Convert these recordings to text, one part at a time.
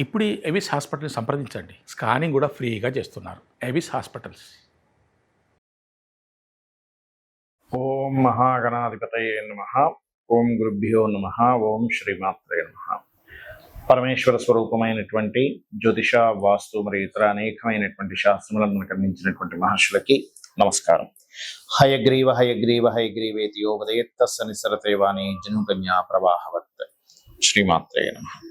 ఇప్పుడు ఎవిస్ హాస్పిటల్ని సంప్రదించండి. స్కానింగ్ కూడా ఫ్రీగా చేస్తున్నారు. Avis hospitals. ఓం మహాగణాధిపతయే నమ. ఓం గురుభ్యో నమ. ఓం శ్రీమాత్రే నమ. పరమేశ్వర స్వరూపమైనటువంటి జ్యోతిష వాస్తు మరియు ఇతర అనేకమైనటువంటి శాస్త్రములను మనకు అందించినటువంటి మహర్షులకి నమస్కారం. హయగ్రీవ హయగ్రీవ హయగ్రీవేతి యో ఉదయత్తస్స నిసరతేవాణి జనుకన్యా ప్రవాహవత్. శ్రీమాత్రే నమ.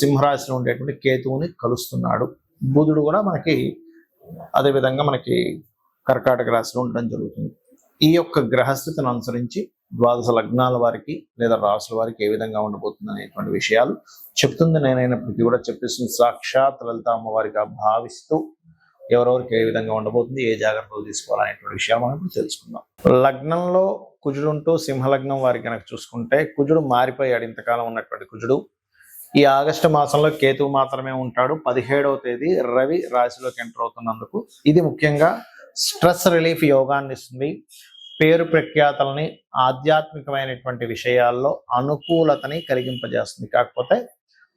సింహరాశిలో ఉండేటువంటి కేతువుని కలుస్తున్నాడు. బుధుడు కూడా మనకి అదేవిధంగా మనకి కర్కాటక రాశిలో ఉండడం జరుగుతుంది. ఈ యొక్క గ్రహస్థితిని అనుసరించి ద్వాదశ లగ్నాల వారికి లేదా రాసుల వారికి ఏ విధంగా ఉండబోతుంది అనేటువంటి విషయాలు చెప్తుంది. నేనైనప్పటికీ కూడా చెప్పిస్తుంది సాక్షాత్ లలిత అమ్మవారిగా భావిస్తూ ఎవరెవరికి ఏ విధంగా ఉండబోతుంది ఏ జాగ్రత్తలు తీసుకోవాలనేటువంటి విషయాలు మనం ఇప్పుడు తెలుసుకుందాం. లగ్నంలో కుజుడు ఉంటూ సింహలగ్నం వారికి కనుక చూసుకుంటే కుజుడు మారిపోయాడు. ఇంతకాలం ఉన్నటువంటి కుజుడు ఈ ఆగస్టు మాసంలో కేతువు మాత్రమే ఉంటాడు. పదిహేడవ తేదీ రవి రాశిలోకి ఎంటర్ అవుతున్నందుకు ఇది ముఖ్యంగా స్ట్రెస్ రిలీఫ్ యోగాన్ని ఇస్తుంది. పేరు ప్రఖ్యాతలని ఆధ్యాత్మికమైనటువంటి విషయాల్లో అనుకూలతని కలిగింపజేస్తుంది. కాకపోతే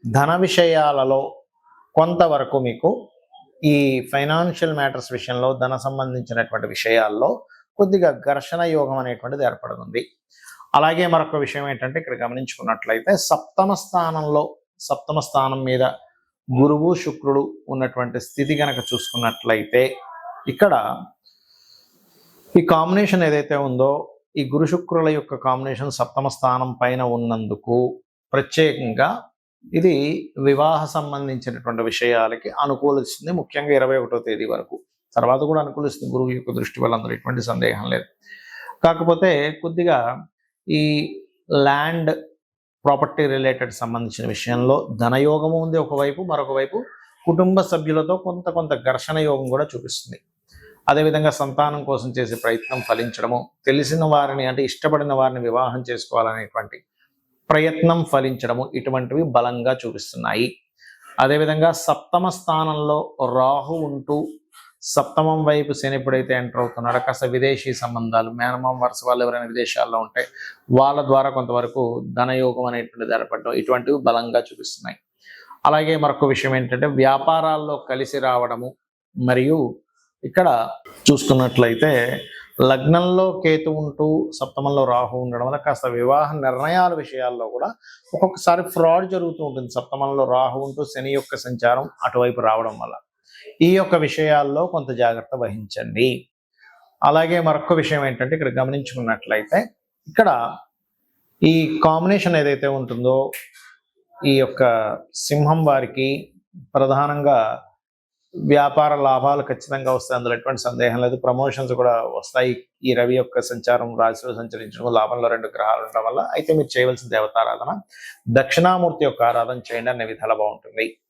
ధన విషయాలలో కొంతవరకు మీకు ఈ ఫైనాన్షియల్ మ్యాటర్స్ విషయంలో ధన సంబంధించినటువంటి విషయాల్లో కొద్దిగా ఘర్షణ యోగం అనేటువంటిది ఏర్పడుతుంది. అలాగే మరొక విషయం ఏంటంటే ఇక్కడ గమనించుకున్నట్లయితే సప్తమ స్థానంలో సప్తమ స్థానం మీద గురువు శుక్రుడు ఉన్నటువంటి స్థితి కనుక చూసుకున్నట్లయితే ఇక్కడ ఈ కాంబినేషన్ ఏదైతే ఉందో ఈ గురు శుక్రుల యొక్క కాంబినేషన్ సప్తమ స్థానం పైన ఉన్నందుకు ప్రత్యేకంగా ఇది వివాహ సంబంధించినటువంటి విషయాలకి అనుకూలిస్తుంది. ముఖ్యంగా ఇరవై ఒకటో తేదీ వరకు. తర్వాత కూడా అనుకూలిస్తుంది. గురువు యొక్క దృష్టి వల్ల అందులో ఎటువంటి సందేహం లేదు. కాకపోతే కొద్దిగా ఈ ల్యాండ్ ప్రాపర్టీ రిలేటెడ్ సంబంధించిన విషయంలో ధనయోగము ఉంది ఒకవైపు మరొక వైపు కుటుంబ సభ్యులతో కొంత కొంత ఘర్షణ యోగం కూడా చూపిస్తుంది. అదేవిధంగా సంతానం కోసం చేసే ప్రయత్నం ఫలించడము తెలిసిన వారిని అంటే ఇష్టపడిన వారిని వివాహం చేసుకోవాలనేటువంటి ప్రయత్నం ఫలించడము ఇటువంటివి బలంగా చూపిస్తున్నాయి. అదేవిధంగా సప్తమ స్థానంలో రాహు ఉంటూ సప్తమం వైపు శని ఎప్పుడైతే ఎంటర్ అవుతున్నాడో కాస్త విదేశీ సంబంధాలు మేనమామ వరుస వాళ్ళు ఎవరైనా విదేశాల్లో ఉంటే వాళ్ళ ద్వారా కొంతవరకు ధనయోగం అనేటువంటిది ఏర్పడడం ఇటువంటివి బలంగా చూపిస్తున్నాయి. అలాగే మరొక విషయం ఏంటంటే వ్యాపారాల్లో కలిసి రావడము మరియు ఇక్కడ చూసుకున్నట్లయితే లగ్నంలో కేతు ఉంటూ సప్తమంలో రాహు ఉండడం వల్ల కాస్త వివాహ నిర్ణయాల విషయాల్లో కూడా ఒక్కొక్కసారి ఫ్రాడ్ జరుగుతూ ఉంటుంది. సప్తమంలో రాహు ఉంటూ శని యొక్క సంచారం అటువైపు రావడం వల్ల. ఈ యొక్క విషయాల్లో కొంత జాగ్రత్త వహించండి. అలాగే మరొక విషయం ఏంటంటే ఇక్కడ గమనించుకున్నట్లయితే ఇక్కడ ఈ కాంబినేషన్ ఏదైతే ఉంటుందో ఈ యొక్క సింహం వారికి ప్రధానంగా వ్యాపార లాభాలు ఖచ్చితంగా వస్తాయి. అందులో ఎటువంటి సందేహం లేదు. ప్రమోషన్స్ కూడా వస్తాయి. ఈ రవి యొక్క సంచారం రాశిలో సంచరించడం లాభంలో రెండు గ్రహాలు ఉండడం వల్ల అయితే మీరు చేయవలసిన దేవతారాధన. దక్షిణామూర్తి యొక్క ఆరాధన చేయండి. అనే విధాలు బాగుంటుంది.